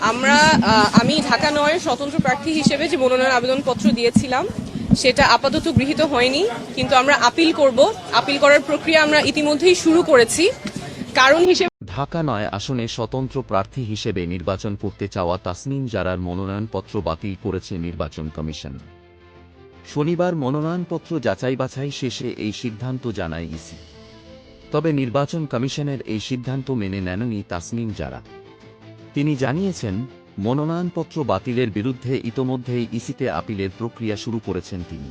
আমরা আমি ঢাকা নয়ের স্বতন্ত্র প্রার্থী হিসেবে যে মনোনয়ন আবেদনপত্র দিয়েছিলাম, সেটা আপাতত গৃহীত হয়নি, কিন্তু আমরা আপিল করব। আপিল করার প্রক্রিয়া আমরা ইতিমধ্যেই শুরু করেছি। কারণ হিসেবে ঢাকা নয় আসনে স্বতন্ত্র প্রার্থী হিসেবে নির্বাচন করতে চাওয়া তাসনিম জারার মনোনয়নপত্র বাতিল করেছে নির্বাচন কমিশন। শনিবার মনোনয়নপত্র যাচাই বাছাই শেষে এই সিদ্ধান্ত জানায় ইসি। তবে নির্বাচন কমিশনের এই সিদ্ধান্ত মেনে নেননি তাসনিম জারা। তিনি জানিয়েছেন, মনোনয়নপত্র বাতিলের বিরুদ্ধে ইতোমধ্যেই ইসিতে আপিলের প্রক্রিয়া শুরু করেছেন তিনি।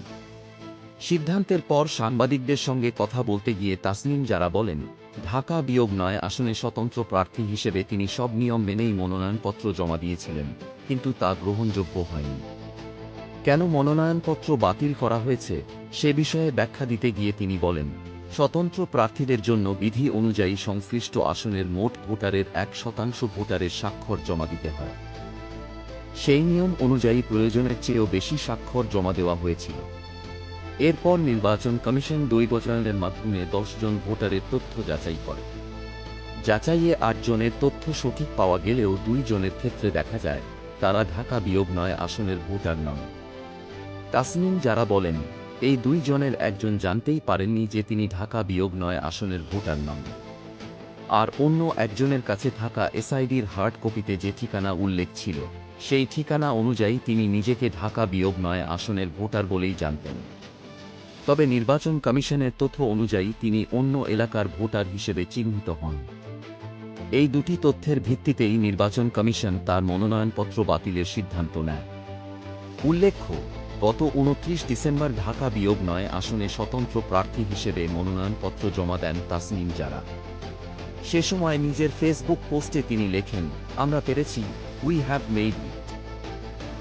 সিদ্ধান্তের পর সাংবাদিকদের সঙ্গে কথা বলতে গিয়ে তাসনিম যারা বলেন, ঢাকা বিয়োগ নয় আসনে স্বতন্ত্র প্রার্থী হিসেবে তিনি সব নিয়ম মেনেই মনোনয়নপত্র জমা দিয়েছিলেন, কিন্তু তা গ্রহণযোগ্য হয়নি। কেন মনোনয়নপত্র বাতিল করা হয়েছে, সে বিষয়ে ব্যাখ্যা দিতে গিয়ে তিনি বলেন স্বতন্ত্র প্রার্থীদের জন্য বিধি অনুযায়ী সংশ্লিষ্ট আসনের মোট ভোটারের এক শতাংশ ভোটারের স্বাক্ষর জমা দিতে হয়। সেই নিয়ম অনুযায়ী প্রয়োজনের চেয়েও বেশি স্বাক্ষর জমা দেওয়া হয়েছিল। এরপর নির্বাচন কমিশন দুই দৈবচয়নের মাধ্যমে দশ জন ভোটারের তথ্য যাচাই করে। যাচাইয়ে আটজনের তথ্য সঠিক পাওয়া গেলেও দুই জনের ক্ষেত্রে দেখা যায়, তারা ঢাকা বিয়োগ নয় আসনের ভোটার নন। তাসমিন যারা বলেন এই দুই জনের একজন জানতেই পারেননি যে তিনি ঢাকা বিয়োগ নয় আসনের ভোটার নন। আর অন্য একজনের কাছে থাকা এসআইডির হার্ড কপিতে যে ঠিকানা উল্লেখ ছিল, সেই ঠিকানা অনুযায়ী তিনি নিজেকে ঢাকা বিয়োগ নয় আসনের ভোটার বলেই জানতেন। তবে নির্বাচন কমিশনের তথ্য অনুযায়ী তিনি অন্য এলাকার ভোটার হিসেবে চিহ্নিত হন। এই দুটি তথ্যের ভিত্তিতেই নির্বাচন কমিশন তার মনোনয়নপত্র বাতিলের সিদ্ধান্ত নেয়। উল্লেখ্য গত উনত্রিশ ডিসেম্বর ঢাকা বিয়োগ নয় আসনে স্বতন্ত্র প্রার্থী হিসেবে মনোনয়নপত্র জমা দেন তাসনিম যারা সে সময় নিজের ফেসবুক পোস্টে তিনি লেখেন, আমরা পেরেছি উই হ্যাভ মেড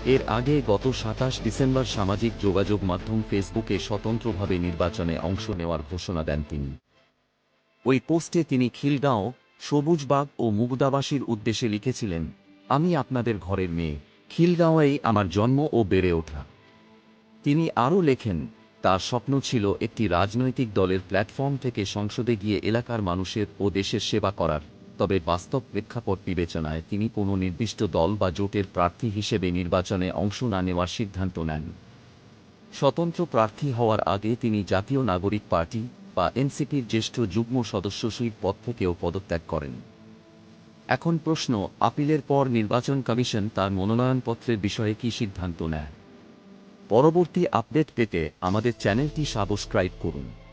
এর আগে গত সাতাশ ডিসেম্বর সামাজিক যোগাযোগ মাধ্যম ফেসবুকে স্বতন্ত্রভাবে নির্বাচনে অংশ নেওয়ার ঘোষণা দেন তিনি। ওই পোস্টে তিনি খিলগাঁও, সবুজবাগ ও মুগদাবাসীর উদ্দেশ্যে লিখেছিলেন, আমি আপনাদের ঘরের মেয়ে, খিলগাঁওয়েই আমার জন্ম ও বেড়ে ওঠা। তিনি আরও লেখেন, তার স্বপ্ন ছিল একটি রাজনৈতিক দলের প্ল্যাটফর্ম থেকে সংসদে গিয়ে এলাকার মানুষের ও দেশের সেবা করার। তবে বাস্তব প্রেক্ষাপট বিবেচনায় তিনি কোনো নির্দিষ্ট দল বা জোটের প্রার্থী হিসেবে নির্বাচনে অংশ না নেওয়ার সিদ্ধান্ত নেন। স্বতন্ত্র প্রার্থী হওয়ার আগে তিনি জাতীয় নাগরিক পার্টি বা এনসিপির জ্যেষ্ঠ যুগ্ম সদস্য সুইপ পদ থেকেও পদত্যাগ করেন। এখন প্রশ্ন, আপিলের পর নির্বাচন কমিশন তার মনোনয়নপত্রের বিষয়ে কী সিদ্ধান্ত নেয়? পরবর্তী আপডেট পেতে আমাদের চ্যানেলটি সাবস্ক্রাইব করুন।